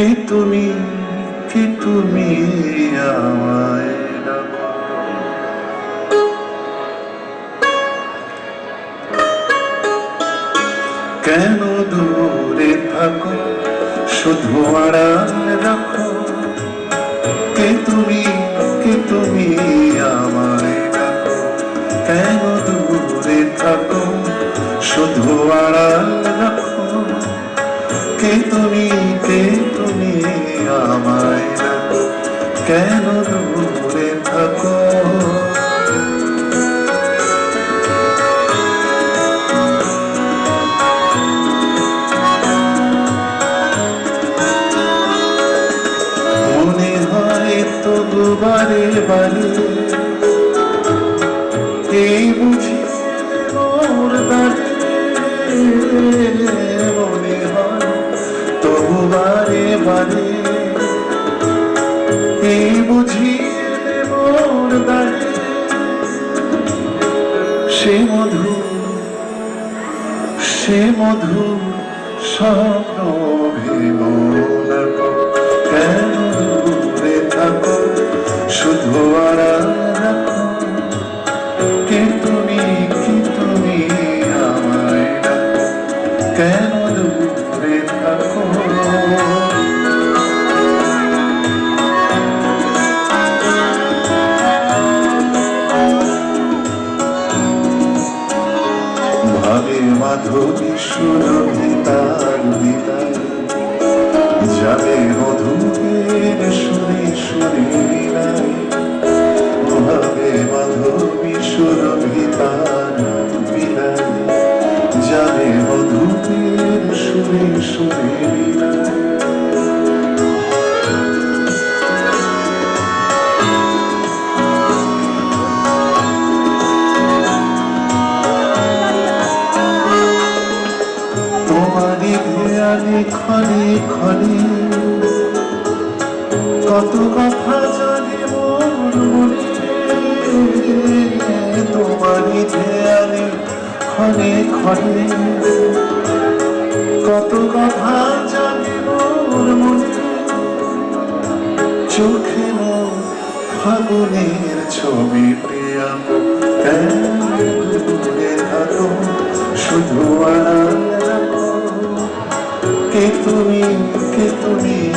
কে তুমি? কে তুমি আমায় কেন দূরে থাকো? শুধু আড়াল রাখো। কে তুমি? কে তুমি আমায় কেন দূরে থাকো? শুধু আড়াল তুমি তুমি আমায় ডাকো কেন দূরে থাকো? মনে হয় তো দুবারে বারে এই বুঝি মোর দাঁড়ে সে মধু সে মধু স্বপ্ন ভেব কেন দূরে থাকো, শুধু রাখো। কে তুমি, কি তুমি আমায় কেন ভাবে মাধবী সুরভিতার বিদায় যাবে মধুকের সুরে সুরে মিলায়। ভাবে মাধবী সুরভিতার বিদায় যাবে মধুকের সুরে সুরে মিলায়। ক্ষণে ক্ষণে কত কথা জানে মোর মনে। তোমারই দেয়ালে ক্ষণে ক্ষণে কত কথা জানে মোর মনে। চোখে ফাগুনের ছবি প্রিয়া। দূরে থাকো শুধু আড়াল। তুমি কে তুমি?